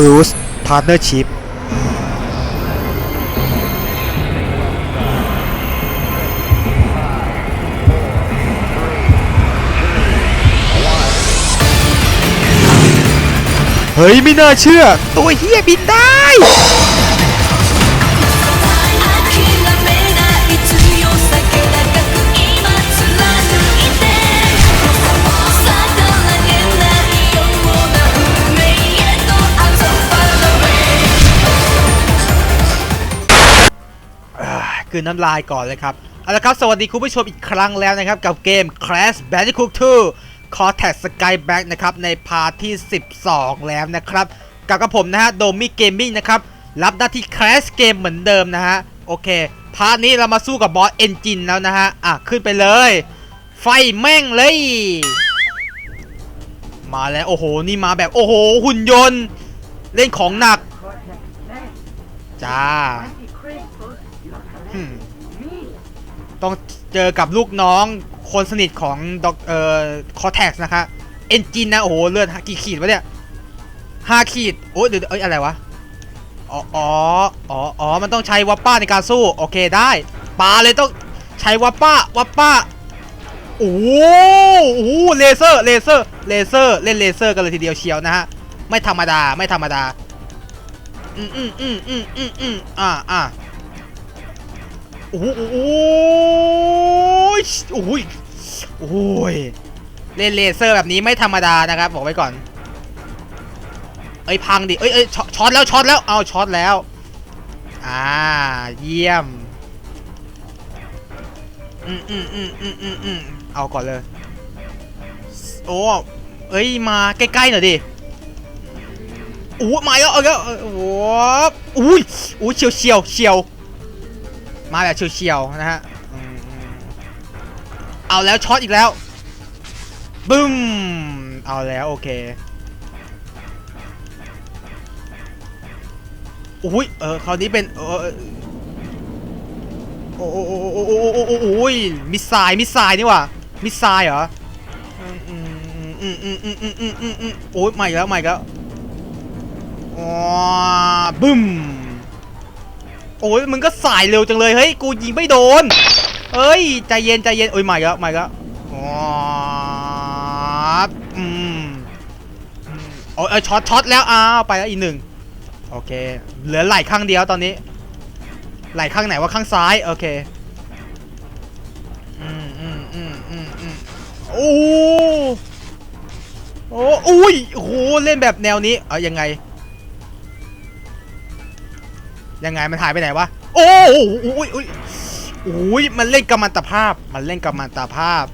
Cruise Partnership เฮ้ย ไม่น่าเชื่อ ตัวเฮียบินได้ คือน้ำลายก่อนเลยครับ เอาละครับ สวัสดีคุณผู้ชมอีกครั้งแล้วนะครับ กับเกม Crash Bandicoot 2 Cortex Skyback นะครับ ในพาร์ทที่ 12 แล้วนะครับ กับกับผมนะฮะโดมี่เกมมิ่งนะครับ รับหน้าที่ Crash เกมเหมือนเดิมนะฮะ โอเค พาร์ทนี้เรามาสู้กับบอสเอนจินแล้วนะฮะ อะ ขึ้นไปเลย ไฟแม่งเลย มาแล้ว โอ้โห นี่มาแบบ โอ้โห หุ่นยนต์ เล่นของหนัก จ้า ต้องเจอกับลูกน้องคนสนิทของดอกเอ่อคอแท็กนะคะเอนจินนะโอ้โหเลือดกี่ขีดวะเนี่ยห้าขีดโอ้ยเดี๋ยวเอ้ยอะไรวะอ๋ออ๋ออ๋อมันต้องใช้วัปป้าในการสู้ โอเคได้ปาเลยต้องใช้วัปป้าวัปป้าโอ้โหโอ้เลเซอร์เลเซอร์เลเซอร์เล่นเลเซอร์กันเลยทีเดียวเชียวนะฮะไม่ธรรมดาไม่ธรรมดาอืมอืมอืมอืมอืมอ่าอ่า โอ้โหโอ้โหโอ้โหโอ้โหเล่นเลเซอร์แบบนี้ไม่ธรรมดานะครับบอกไว้ก่อน เอ้ยพังดิ เอ้ยเอ้ยช็อตแล้วช็อตแล้ว เอาช็อตแล้ว อ่า เยี่ยม อืมอืมอืมอืมอืมอืมเอาก่อนเลย โอ้เอ้ย มาใกล้ๆหน่อยดิโอ้มาแล้วเอาแล้วโอ้โหอุ้ยอุ้ยเฉียวเฉียวเฉียว มาแบบเฉียวๆนะฮะเอาแล้วช็อตอีกแล้วบึ้มเอาแล้วโอเคอุ้ยเออคราวนี้เป็นเออโอ้โอ้ยมิสไซล์มิสไซล์นี่ว่ะมิสไซล์เหรออืมอืมอืมอืมอืมอืมอืมโอ้ยใหม่แล้วใหม่แล้วอ๋อบึ้ม โอ้ยมึงก็สายเร็วจังเลยเฮ้ยกูยิงไม่โดนเฮ้ยใจเย็นใจเย็นโอ้ยใหม่แล้วใหม่แล้วอ๋ออืมโอ้ยเออช็อตช็อตแล้วอ้าวไปแล้วอีกหนึ่งโอเค เหลือไหล่ข้างเดียวตอนนี้ ไหล่ข้างไหนว่าข้างซ้ายโอเคอืมอืมอืมอืมอืมโอ้โอ้อุ้ยโหเล่นแบบแนวนี้เอายังไง ยังไงมันหายไปไหนวะ โอ้โหอุ้ยอุ้ยอุ้ยมันเล่นกัมมันตภาพ มันเล่นกัมมันตภาพ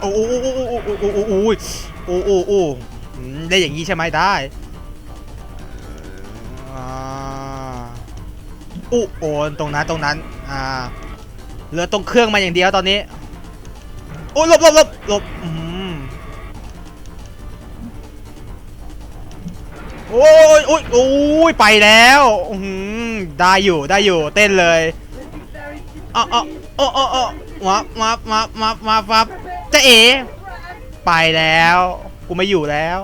โอ้โหโอ้โหโอ้โหโอ้โหโอ้โหโอ้โอ้โอืมได้อย่างนี้ใช่ไหมได้อู้โอนตรงนั้นตรงนั้น อ่าเหลือตรงเครื่องมาอย่างเดียวตอนนี้ โอ้ยหลบหลบหลบหลบ โอ้ยโอ้ยโอ้ยไปแล้วอื้อหือได้อยู่ได้อยู่เต้นเลยอ๋ออ๋ออ๋ออ๋ออ๋อมามามามามามาจะเอ๋ไปแล้ว กูไม่อยู่แล้ว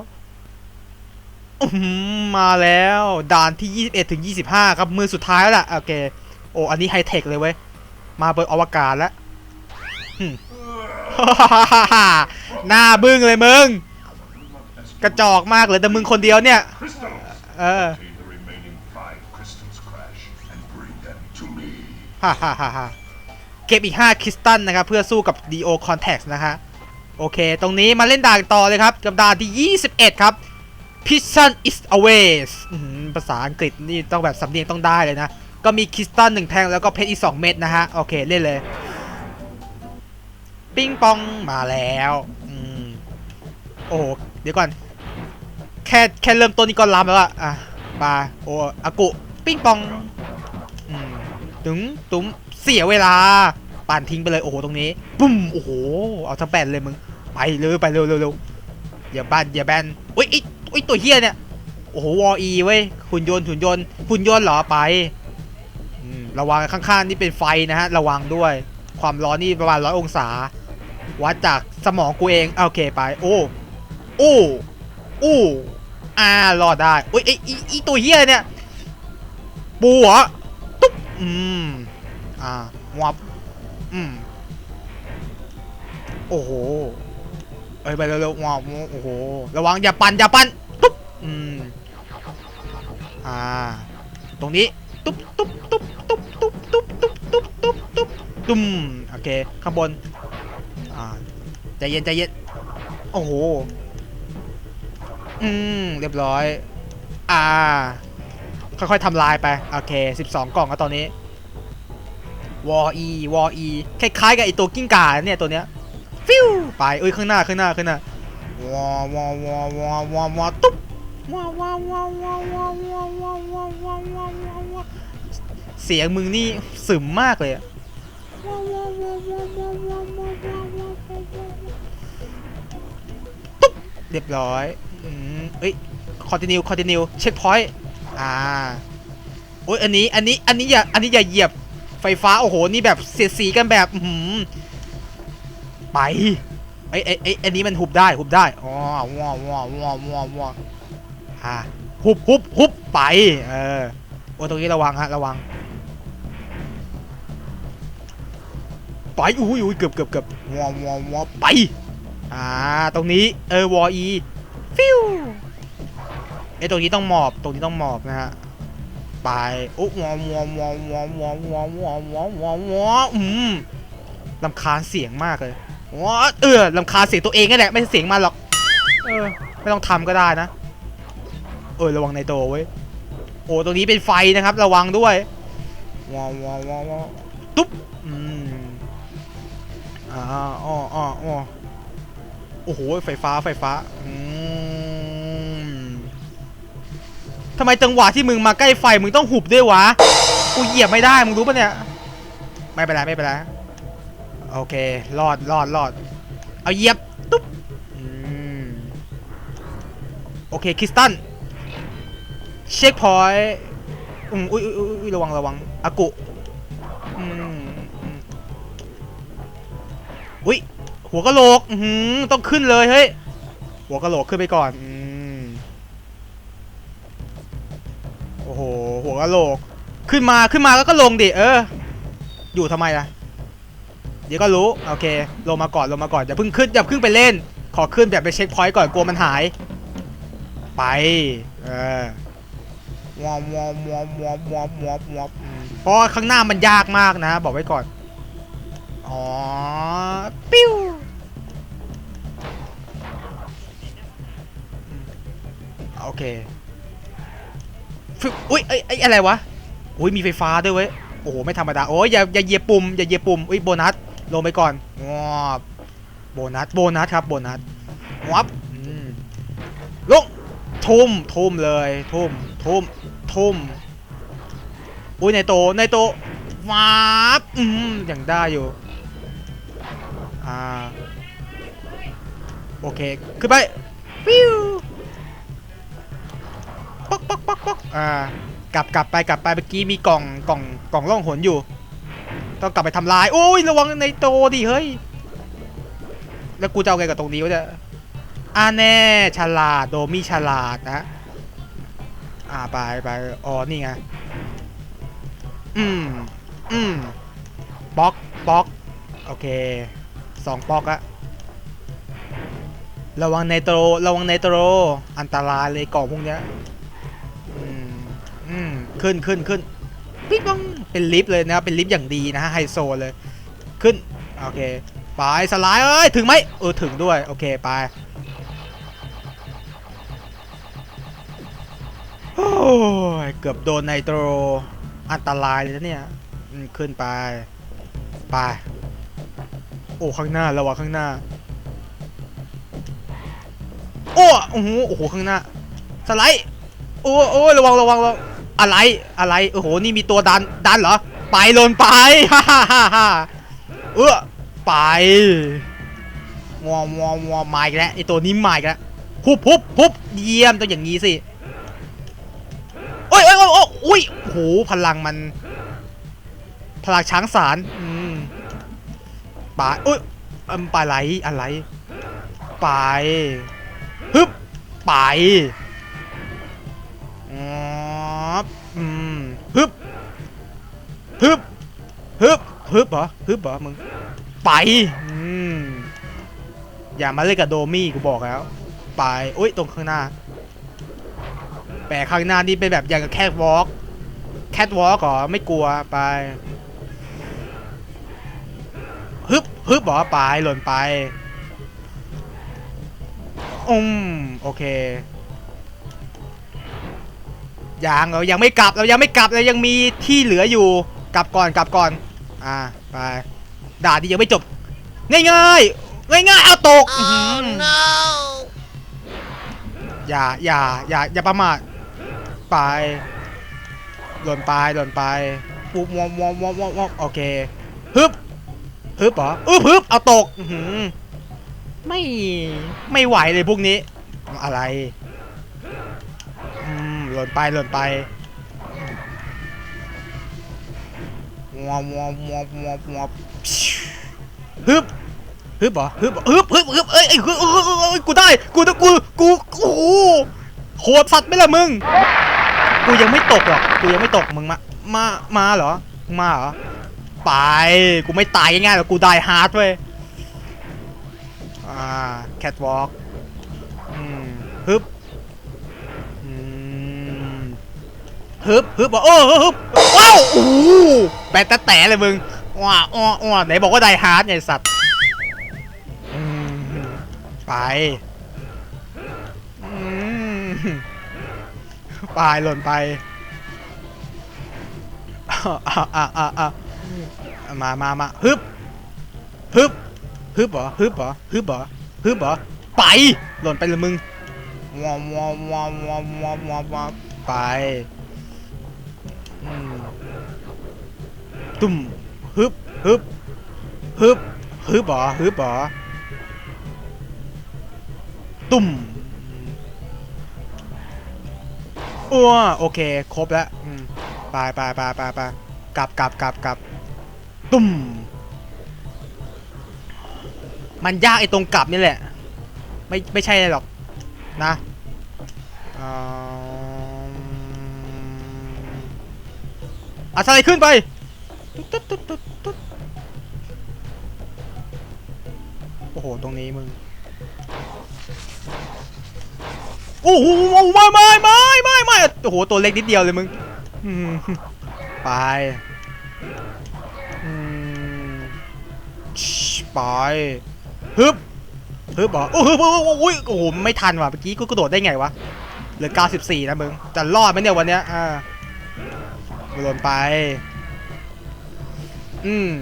มาแล้วด่านที่ 21ถึง25 ครับมือสุดท้ายแล้วล่ะโอเคโอ้อันนี้ไฮเทคเลยเว้ยมาบนอวกาศแล้วหึหน้าบึ้งเลยมึง กระจอกมากเลยแต่มึงคนเดียวเนี่ย เออ Obtain the remaining five crystals, Crash, and bring them to me. ฮ่าฮ่าฮ่าฮ่าเก็บอีก 5 คริสตัลนะครับ เพื่อสู้กับ Dio Contact นะฮะ โอเค ตรงนี้มาเล่นด่านต่อเลยครับ กับด่านที่ 21 ครับ Piston is always อื้อหือภาษาอังกฤษนี่ต้องแบบสำเนียงต้องได้เลยนะ ก็มีคริสตัล1แท่งแล้วก็เพชรอีก 2 เม็ดนะฮะ โอเค เล่นเลย ปิ้งปองมาแล้ว อืม โอ้โห เดี๋ยวก่อน แค่แค่เริ่มต้นนี่ก็ล้ำแล้วอะอะปาโอ้อากุปิ้งปองอืมตึงตุ้มเสียเวลาปั่นทิ้งไปเลยโอ้โหตรงนี้ปุ้มโอ้โหเอาทั้งแบนเลยมึงไปเลยไปเร็วเร็วเร็วอย่าบ้านอย่าแบนอุ้ยไอ้ไอ้ยตัวเฮียเนี่ยโอ้โหวออีเว้ยหุ่นยนต์หุ่นยนต์หุ่นยนต์เหรอไประวังข้างๆนี่เป็นไฟนะฮะระวังด้วย ความร้อนนี่ประมาณร้อยองศา วัดจากสมองกูเองโอเคไป โอ้โอ้โอ้ อ่ารอดได้อุ้ยไออีตัวเฮียเนี่ยปูเหรอตุ๊บอืมอ่าวับอืมโอ้โหเอ้ยไปเร็วๆวับโอ้โหระวังอย่าปั่นอย่าปั่นตุ๊บอืมอ่า ตรงนี้ตุ๊บตุ๊บตุ๊บตุ๊บตุ๊บตุ๊บตุ๊บตุ๊บตุ๊บตุ๊บตุ้มโอเคข้างบนอ่าใจเย็นใจเย็นโอ้โห อืมเรียบร้อย อ่า ค่อยๆทำลายไป โอเค 12 กล่องก็ตอนนี้ วออีวออีคล้ายๆกับไอตัวกิ้งก่าเนี่ยตัวเนี้ย ฟิวไป เอ้ยข้างหน้าข้างหน้าข้างหน้าวอวอวอวอวอวอตุ๊บวอวอวอวอวอวอวอวอวอวอวอวอเสียงมึงนี่สึมมากเลยอะตุ๊บเรียบร้อย อืมเอ้ยคอนติเนียคอนติเนียเช็คพอยต์อ่าโอ้ยอันนี้อันนี้อันนี้อย่าอันนี้อย่าเหยียบไฟฟ้า โอ้โห นี่แบบเสียดสีกันแบบอื้อหืมไปไอ้ไอ้ไอ้อันนี้มันหุบได้หุบได้อ๋อว้าวว้าวว้าวว้าวว้าวอ่าหุบหุบหุบไปเออโอ้ตรงนี้ระวังฮะระวังไปอุ้ยอุ้ยเกือบเกือบเกือบว้าวว้าวว้าวไป อ่า ตรงนี้ เออ วออี ฟิวไอ้ตรงนี้ต้องหมอบตรงนี้ต้องหมอบนะฮะไปโอ้วอวอวอวอวอวอวอวอวอวออืมลำคาญเสียงมากเลยวอเออลำคาญเสียงตัวเองนั่นแหละไม่ใช่เสียงมันหรอกเออไม่ต้องทำก็ได้นะ เออระวังในโตเว้ยโอ้ตรงนี้เป็นไฟนะครับ ระวังด้วยวอวอวอวอตุ๊บอืมอ่าอ้ออ้ออ้อโอ้โหไฟฟ้าไฟฟ้าอืม ทำไมจังหวะที่มึงมาใกล้ไฟมึงต้องหุบด้วยวะ กูเหยียบไม่ได้ มึงรู้ปะเนี่ย ไม่เป็นไรไม่เป็นไร โอเค รอดรอดรอด เอาเหยียบ ตุ๊บอโอเค คริสตัน เช็คพอยต์อืมอุ้ยอุ้ยอุ้ยระวังระวังอากุอืมอุ้ยหัวกะโหลก อือหือต้องขึ้นเลยเฮ้ย หัวกะโหลกขึ้นไปก่อนอืม หหัวกะโหลก ขึ้นมาขึ้นมาแล้วก็ลงดิเออ อยู่ทำไมล่ะ เดี๋ยวก็รู้โอเค ลงมาก่อนลงมาก่อนอย่าเพิ่งขึ้นอย่าเพิ่งไปเล่น ขอขึ้นแบบไปเช็คพอยต์ก่อนกลัวมันหาย ไป เออวอมวอมวอมวอมวอมวอมวอมอืมเพราะว่าข้างหน้ามันยากมากนะ บอกไว้ก่อน อ๋อ ปิ้วโอเคฟึบ อุ้ยไอ้ไอ้อะไรวะอุ้ยมีไฟฟ้าด้วยเว้ยโอ้โหไม่ธรรมดาโอ้ยอย่าอย่าเหยียบปุ่มอย่าเหยียบปุ่มอุ้ยโบนัสลงไปก่อนงอบโบนัสโบนัสครับโบนัสวับอืมลงทุ่มทุ่มเลยทุ่มทุ่มทุ่มอุ้ยในโตในโตวาบอืมยังได้อยู่อ่าโอเคขึ้นไปฟิว ป๊อกป๊อกป๊อกป๊อกอ่ากลับกลับไปกลับไปเมื่อกี้มีกล่องกล่องกล่องล่องหนอยู่ ต้องกลับไปทำลาย โอ้ยระวังในโตดิเฮ้ย แล้วกูจะเอาไงกับตรงนี้วะเนี่ยอ่าแน่ฉลาดโดมี่ฉลาดนะอ่าไปไปอ๋อนี่ไงอืมอืมป๊อกป๊อกโอเคสองป๊อกอะระวังไนโตรระวังไนโตรอันตรายเลยกล่องพวกเนี้ย ขึ้นขึ้นขึ้นปิ๊งปังเป็นลิฟต์เลยนะครับเป็นลิฟต์อย่างดีนะฮะไฮโซเลยขึ้นโอเคไปสไลด์เอ้ยถึงไหมเออถึงด้วยโอเคไปโอ้ยเกือบโดนไนโตรอันตรายเลยนะเนี่ยขึ้นไปไปโอ้ข้างหน้าระวังข้างหน้าโอ้โอ้โหโอ้โหข้างหน้าสไลด์โอ้โอ้ระวังระวังระวัง อะไรอะไรโอ้โหนี่มีตัวดันดันเหรอ ไปลนไปฮ่าฮ่าฮ่าเออไปวอมวอมวอมมาอีกแล้วไอตัวนี้มาอีกแล้วพุบพุบพุบเยี่ยมต้องอย่างนี้สิโอ้ยโอ้ยโอ้ยโอ้ยโอ้โหพลังมัน พลังช้างสารอืมปโอ้ยเอิมไปไหลอะไรไปฮึบไป ฮึบฮึบฮึบเหรอฮึบเหรอมึงไปอืมอย่ามาเล่นกับโดมี่กูบอกแล้วไปโอ้ยตรงข้างหน้าแปะข้างหน้านี่เป็นแบบอย่างกับแคทวอล์กแคทวอล์กเหรอไม่กลัวไปฮึบฮึบเหรอไปหล่นไปอืมโอเคยังเรายังไม่กลับเรายังไม่กลับเรายังมีที่เหลืออยู่ กลับก่อนกลับก่อน อ่าไปด่าดียังไม่จบ ง่ายง่ายง่ายง่ายๆเอาตกอื้อหืออย่าอย่าอย่าอย่าประมาทไปหล่นไปหล่นไปปุ๊บวอมวอมวอมวอมวอมโอเคฮึบฮึบเหรออึบฮึบเอาตกอื้อหือไม่ไม่ไหวเลยพวกนี้ อะไรอืมหล่นไปหล่นไป วอมวอมวอมวอมวอมฮึบฮึบเหรอฮึบฮึบฮึบฮึบเอ้ยเอ้ยฮึบเอ้ยกูได้กูได้กูกูโอ้โหโหดสัตว์ไม่ละมึง กูยังไม่ตกหรอกกูยังไม่ตกมึงมามามาเหรอมาเหรอไปกูไม่ตายง่ายๆหรอกกูได้ฮาร์ดเว้ยอ่าแคทวอล์กฮึบอืม ฮึบฮึบบอกโอ้ฮึบว้าวโอ้โหแปะแต่แต่เลยมึงว้าอ้ออ้อไหนบอกว่าไดฮาร์ดไงสัตว์ไปอืมไปหล่นไปมามามาฮึบฮึบฮึบเหรอฮึบเหรอฮึบเหรอฮึบเหรอไป หล่นไปเลยมึงวอมวอมวอมวอมวอมวอมไป ตุ่มฮึบฮึบฮึบฮึบเหรอฮึบเหรอตุ่มอ้วโอเค ครบแล้วไปไปไปไปไปกลับกลับกลับกลับตุ่มมันยากไอ้ตรงกลับนี่แหละ ไม่ไม่ใช่หรอกนะอืมอะไลด์ขึ้นไป ตุ๊ดตุ๊ดตุ๊ดตุ๊ดโอ้โห ตรงนี้มึง โอ้โหไม่ไม่ไม่ไม่ไม่โอ้โห ตัวเล็กนิดเดียวเลยมึงไปไปฮึบฮึบเหรอโอ้ฮึบฮึบโอ้โอ้โหไม่ทันว่ะเมื่อกี้กูกระโดดได้ไงวะเหลือ 94 นะมึงจะรอดไหมเนี่ยวันเนี้ยอ่าหล่นไป อืม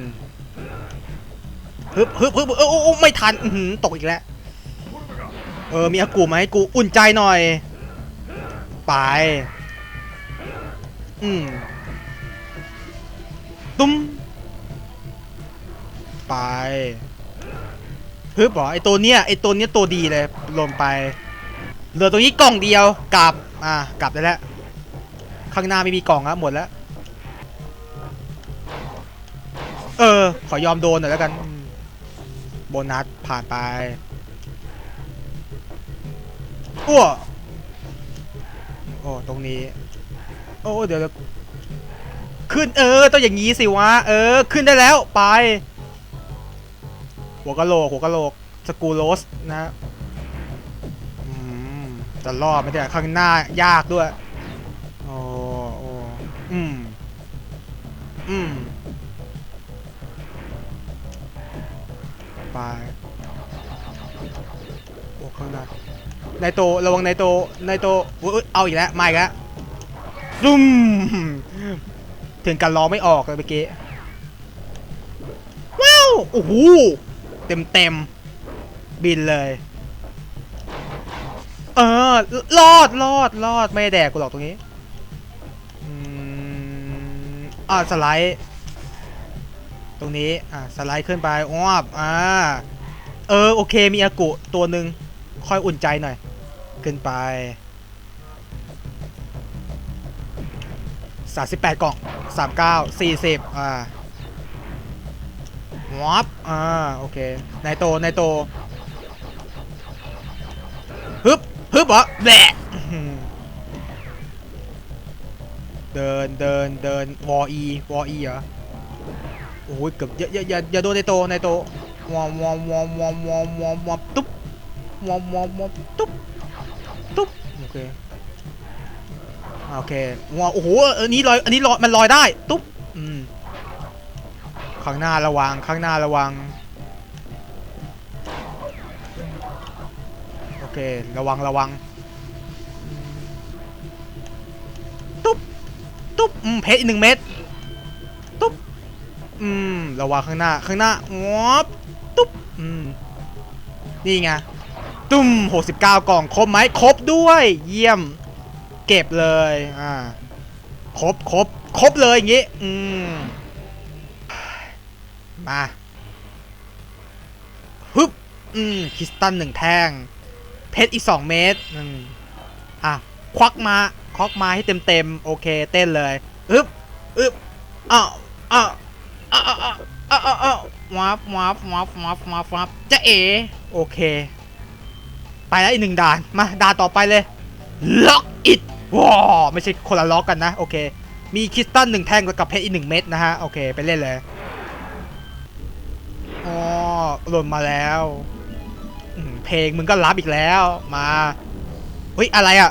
ฮึบฮึบฮึบเออโอ้ไม่ทันอืตกอีกแล้ว เออ มีอากูไหมกูอุ่นใจหน่อย ไป อืมตุ้ม ไปฮึบเหรอไอตัวเนี้ยไอตัวเนี้ยตัวดีเลยลงไปเหลือตรงนี้กล่องเดียวกลับ อะกลับได้แล้ว ข้างหน้าไม่มีกล่องแล้วหมดแล้ว เออ ขอยอมโดนหน่อยแล้วกัน โบนัสผ่านไปอ้วโอ้ตรงนี้ โอ้เดี๋ยวขึ้นเออต้องอย่างงี้สิวะ เออ ขึ้นได้แล้วไป หัวกะโหลกหัวกะโหลกสกูโรสนะอืมจะรอดไมเนี่ยข้างหน้ายากด้วย โอ้โอ้อืม อืม ไปโอ้ข้างหน้าในโตระวังในโตในโตอุ๊ยอุ๊ยเอาอีกแล้วมาอีกแล้วดุมถึงกันร้อไม่ออกเลยเมื่อกี้ว้าวโอ้โหเต็มเต็มบินเลย เออรอดรอดรอดไม่แดกกูหรอกตรงนี้อ่าสไลด์ รงนี้อ่าสไลด์ขึ้นไปอ้วบอ่าเออโอเคมีอากุตัวหนึ่งค่อยอุ่นใจหน่อย ขึ้นไป38กล่อง39 40อ่าวับอ่าโอเคนายโตนายโตฮึบฮึบเหรอแบะอื้อหือเดินเดินเดินวออีวออีเหรอ โอ้ยเกือบอย่าอย่าอย่าอย่าโดนนโตนโตวอมวอมวอมวอมวอมวอมวอมตุ๊บวอมวอมวอมตุ๊บตุ๊บโอเคโอเควอโอ้โหอันนี้ลอยอันนี้ลอยมันลอยได้ตุ๊บอืมข้างหน้าระวังข้างหน้าระวังโอเคระวังระวังตุ๊บตุ๊บอืมเพชรอีกหนึ่งเม็ดตุ๊บ อืมระวังข้างหน้าข้างหน้างอบตุ๊บอืมนี่ไงตุ้ม69 กล่องครบไหมครบด้วย เยี่ยม เก็บเลยอ่าครบครบครบเลยอย่างงี้อืมมาฮึบอืมคริสตัลหนึ่งแท่ง เพชรอีกสองเมตรอืมอะควักมาควักมาให้เต็มเต็มโอเค เต้นเลยอึบอึบอ้าวอ้าว อ้าวอ้าวอ้าวอ้าวอ้าวอ้าววับวับวับวับวับวับจะเอโอเค ไปแล้วอีกหนึ่งด่าน มาด่านต่อไปเลย ล็อกอิดว้าไม่ใช่คนละล็อกกันนะ โอเค มีคริสตัลหนึ่งแท่งกับเพชรอีกหนึ่งเม็ดนะฮะ โอเค ไปเล่นเลยอ๋อหล่นมาแล้วเพลงมึงก็รับอีกแล้ว มาเฮ้ยอะไรอะ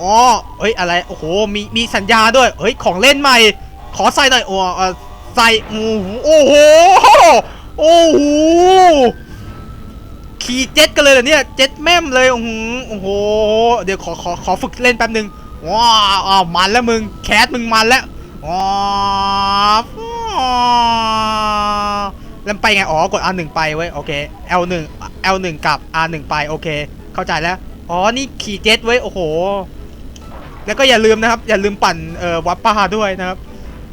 อ๋อเฮ้ยอะไร โอ้โห มี มีสัญญาด้วย เฮ้ย ของเล่นใหม่ ขอใส่หน่อยโอ้เอ่อ ใส่โอ้โหโอ้โหโอ้โหขี่เจ็ตกันเลยเหรอเนี่ยเจ็ตแม่มเลยโอ้โหเดี๋ยวขอขอขอฝึกเล่นแป๊บนึงว้าอ้ามันแล้วมึงแคสมึงมันแล้วว้าวแล้วไปไงอ๋อกด R1 ไปเว้ยโอเค L1 L1 กับ R1 ไปโอเค เข้าใจแล้วอ๋อนี่ขี่เจ็ตเว้ยโอ้โห แล้วก็อย่าลืมนะครับ อย่าลืมปั่นเอ่อวัปป้าด้วยนะครับ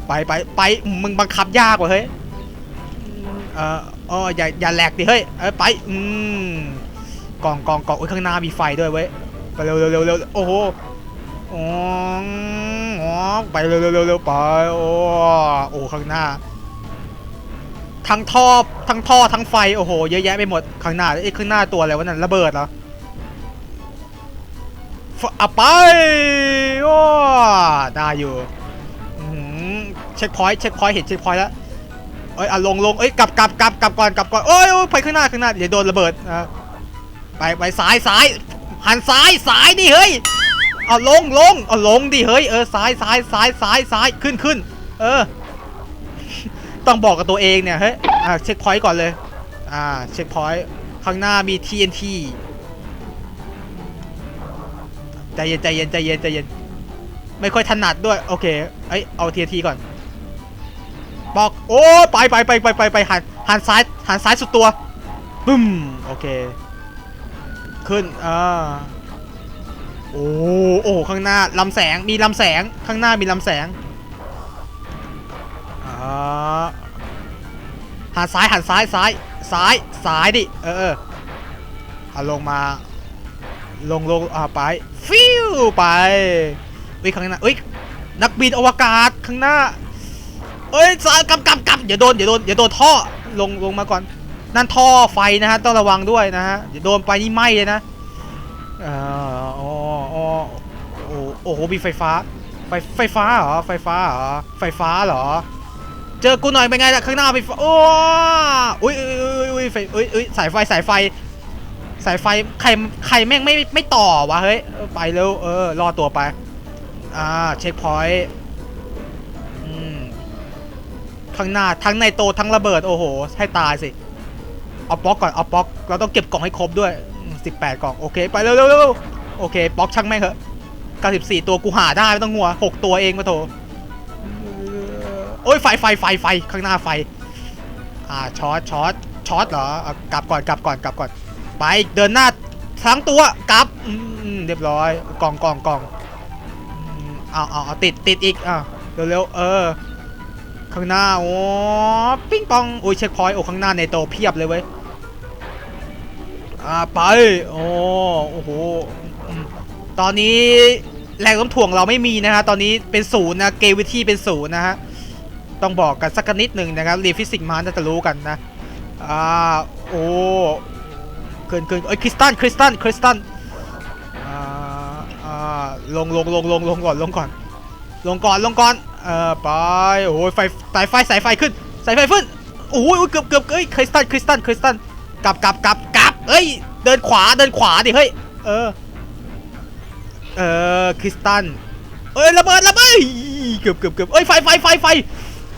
ไปไปไปมึงบังคับยากกว่าเฮ้ยเอ่ออ๋ออย่าอย่าแหลกดิเฮ้ยเออไปอืมกล่องกล่องกล่องโอ้ยข้างหน้ามีไฟด้วยเว้ยไปเร็วเร็วเร็วเร็วโอ้โหอ๋ออ๋อไปเร็วเร็วเร็วเร็วไปโอ้โอ้ข้างหน้า ทั้งท่อทั้งท่อทั้งไฟโอ้โหเยอะแยะไปหมดข้างหน้าเอ้ยข้างหน้าตัวอะไรวะนั่นระเบิดเหรอฟอะไปโอ้ได้อยู่อื้อหือ เช็คพอยต์เช็คพอยต์เห็นเช็คพอยต์แล้วเอ้ยอะลงลงเอ้ยกลับกลับกลับกลับก่อนกลับก่อนเอ้ยโอ้ยไปข้างหน้าข้างหน้าเดี๋ยวโดนระเบิดนะไปไปซ้ายซ้ายหันซ้ายซ้ายดิเฮ้ยเอาลงลงเอาลงดิเฮ้ยเออซ้ายซ้ายซ้ายซ้ายซ้ายขึ้นขึ้นเออ ต้องบอกกับตัวเองเนี่ยเฮ้ยอ่าเช็คพอยต์ก่อนเลย อ่าเช็คพอยต์ข้างหน้ามี TNT ใจเย็นใจเย็นใจเย็นใจเย็นไม่ค่อยถนัดด้วยโอเคเอ้ยเอา TNT ก่อน บอกโอ้ไปไปไปไปไปไปหันหันซ้ายหันซ้ายสุดตัวบึ้มโอเค ขึ้นอ่าโอ้โอ้ข้างหน้าลำแสงมีลำแสงข้างหน้ามีลำแสงอ่าหันซ้ายหันซ้ายซ้ายซ้ายซ้ายดิเออเออเอาลงมา ลงลงอ่าไปฟิวไปเฮ้ยข้างหน้าเอ้ยนักบินอวกาศข้างหน้า เอ้ยซ้ายกำกำกำอย่าโดนอย่าโดนอย่าโดนท่อลงลงมาก่อน นั่นท่อไฟนะฮะต้องระวังด้วยนะฮะอย่าโดนไปนี่ไหม้เลยนะอ่าอ๋ออ๋อโอ้โอโหมีไฟฟ้า ไฟไฟฟ้าเหรอไฟฟ้าเหรอไฟฟ้าเหรอ เจอกูหน่อยเป็นไงล่ะข้างหน้าไฟฟ้าโอ้อุ้ยอุ้ยอุ้ยอุ้ยไฟอุ้ยอุ้ยสายไฟสายไฟสายไฟใครใครแม่งไม่ไม่ต่อวะเฮ้ยไปเร็วเออรอตัวไปอ่าเช็คพอยต์ ข้างหน้าทั้งในโตทั้งระเบิดโอ้โห ให้ตายสิเอาบล็อกก่อนเอาบล็อกเราต้องเก็บกล่องให้ครบด้วย 18 กล่องโอเคไปเร็วเร็วเร็วโอเคบล็อกช่างแม่งเถอะ94 ตัวกูหาได้ไม่ต้องหัว 6 ตัวเองมาโถโอ้ยไฟไฟไฟไฟข้างหน้าไฟ อ่าช็อตช็อตช็อตเหรอกลับก่อนกลับก่อนกลับก่อน ไปเดินหน้าทั้งตัวกลับเรียบร้อยกล่องกล่องกล่องอืมเอาเอาเอาติดติดอีกอะเร็วเร็วเออ ข้างหน้าโอ้ปิ้งปองโอ้ยเช็คพอยต์โอ้ข้างหน้าในโตเพียบเลยเว้ยอ่าไปโอ้โอ้โหตอนนี้แรงโน้มถ่วงเราไม่มีนะฮะตอนนี้เป็นศูนย์นะเกวิธีเป็นศูนย์นะฮะต้องบอกกันสักนิดหนึ่งนะครับเรียนฟิสิกส์มาน่าจะรู้กันนะอ่าโอ้เกินเกินเอ้ยคริสตันคริสตันคริสตันอ่าอ่าลงลงลงลงลงก่อนลงก่อนลงก่อนลงก่อน เออไปโอ้ยไฟสายไฟสายไฟขึ้นสายไฟขึ้นโอ้ยโอ้ยเกือบเกือบเอ้ยคริสตันคริสตันคริสตันกลับกลับกลับกลับเอ้ยเดินขวาเดินขวาดิเฮ้ยเออเออคริสตันเอ้ยระเบิดระเบิดเกือบเกือบเกือบเอ้ยไฟไฟไฟไฟ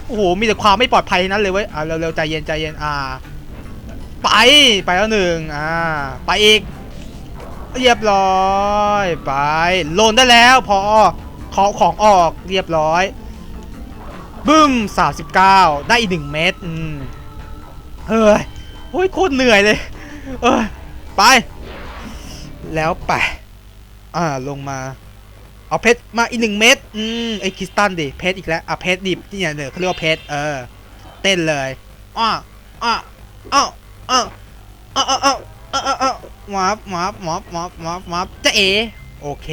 โอ้โหมีแต่ความไม่ปลอดภัยนั้นเลยเว้ยอ่าเร็วเร็วใจเย็นใจเย็นอ่า ไปไปแล้วหนึ่งอ่าไปอีกเรียบร้อยไปโลนได้แล้วพอขอของออกเรียบร้อย บึ้ม39ได้อีกหนึ่งเม็ดอืมเฮ้ยโอ้ยโคตรเหนื่อยเลย เออไป แล้วไป อ่าลงมา เอาเพชรมาอีกหนึ่งเม็ดอืมไอคริสตันดิเพชรอีกแล้วอะเพชรดิบที่เนี่ยเดี๋ยวเขาเรียกว่าเพชรเออ เต้นเลยอ้ออ้ออ้ออ้ออ้ออ้ออ้ออ้ออ้ออ้อหมาบมาบมาบมาบมาบมาบจะเอ โอเค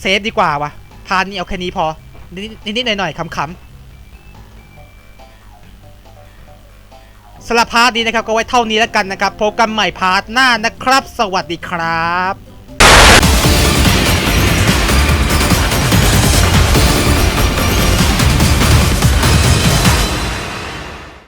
เซฟดีกว่าวะพานนี้เอาแค่นี้พอนิดนิดๆหน่อยๆขำๆ สำหรับพาร์ทนี้นะครับก็ไว้เท่านี้แล้วกันนะครับพบกันใหม่พาร์ทหน้านะครับ สวัสดีครับ